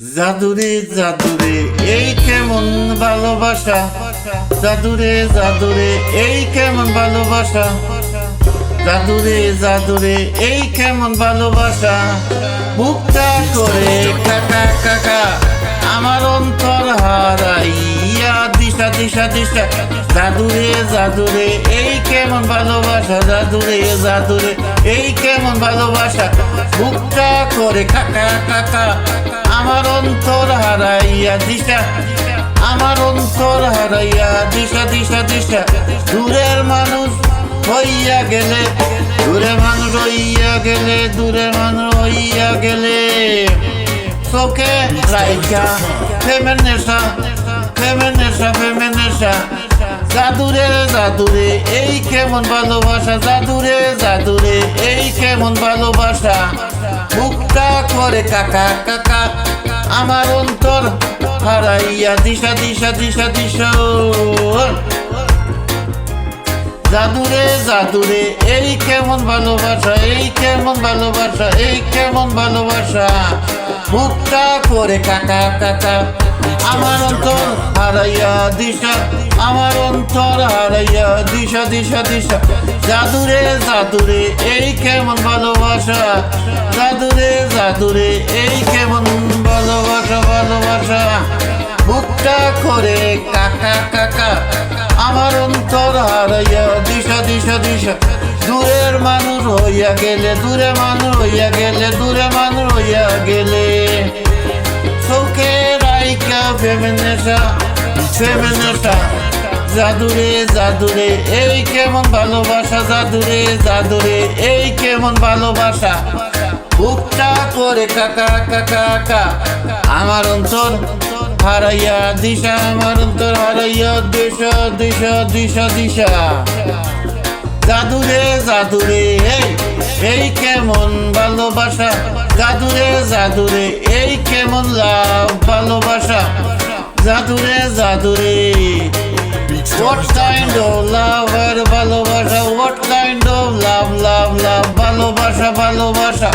জাদুরে জাদুরে, এই কেমন ভালোবাসা? জাদুরে জাদুরে, এই কেমন ভালোবাসা? জাদুরে জাদুরে, এই কেমন ভালোবাসা? বুকটা করে কাকা কাকা আমার অন্তর হারাইয়া দিশা দিশা দিশা। জাদুরে জাদুরে, এই কেমন ভালোবাসা, জাদুরে জাদুরে, এই কেমন ভালোবাসা। বুকটা করে কাকা কাকা, আমার অন্তর হারাইয়া দিশা, আমার অন্তর হারাইয়া দিশা দিশা দিশা। দূরের মানুষ হইয়া গেলে দূরে মানুষ হইয়া গেলে দূরে মানুষ হইয়া গেলে। চোখে রাইকা ফেমের নেশা ফেমের নেশা ফেমের নেশা। জাদুরে জাদুরে, এই কেমন ভালোবাসা? জাদুরে জাদুরে, এই কেমন ভালোবাসা? বুকটা করে কাকা কাকা, আমার অন্তর হারাইয়া দিশা দিশা দিশা দিশা জাদুরে জাদুরে, এই কেমন ভালোবাসা, এই কেমন ভালোবাসা, এই কেমন ভালোবাসা? বুকটা করে কাকা কাকা আমার অন্তর হারাইয়া দিশা, আমার অন্তর হারাইয়া দিশা দিশা দিশা। জাদুরে জাদুরে, এই কেমন ভালোবাসা? জাদুরে জাদুরে, এই কেমন ভালোবাসা ভালোবাসা? বুকটা করে কাকা কাকা। আমার অন্তর হারাইয়া দিশা দিশা দিশা। দূরের মানুষ হইয়া গেলে, দূরে মানুষ হইয়া গেলে, দূরে মানুষ হইয়া গেলে। আমার অন্তর হারাইয়া দিশা, আমার অন্তর হারাইয়া দিশা দিশা দিশা দিশা। জাদুরে জাদুরে এই কেমন ভালোবাসা? জাদুরে জাদুরে, এই কেমন লাভ? ভালোবাসা। জাদুরে জাদুরে। What kind of love? আর ভালোবাসা, What kind of love love love? ভালোবাসা ভালোবাসা।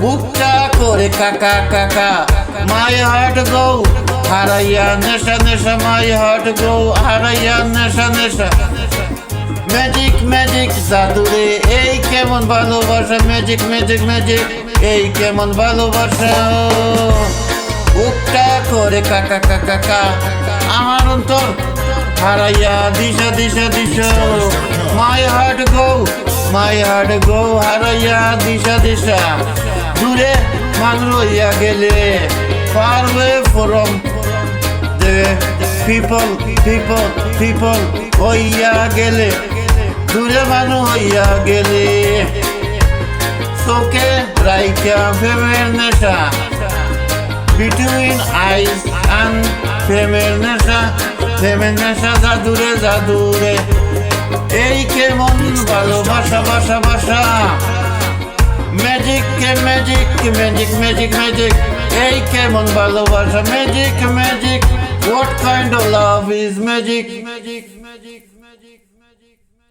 বুকটা করে কাকা কাকা। মাই হার্ট গো হারাইয়া নেশা নেশা মাই হার্ট গো হারাইয়া নেশা নেশা। ম্যাজিক ম্যাজিক জাদুরে, এই কেমন ভালোবাসা? ম্যাজিক ম্যাজিক ম্যাজিক এই কেমন ভালোবাসা বুকটা করে কাকা কাকা কা আমার অন্তর হারাইয়া দিশা দিশা দিশা। My heart go my heart গো হারাইয়া দিশা দিশা। দূরে মানুষ হইয়া গেলে away from the people people people হইয়া গেলে, দূরে মানুষ হইয়া গেলে। চোখে রাইকা ফেমের নেশা between eyes and ফেমের নেশা ফেমের নেশা জাদুরে জাদুরে এই কেমন ভালোবাসা, বাসা বাসা। ম্যাজিক কে ম্যাজিক ম্যাজিক ম্যাজিক ম্যাজিক এই কেমন ভালোবাসা magic magic what kind of love is magic magic magic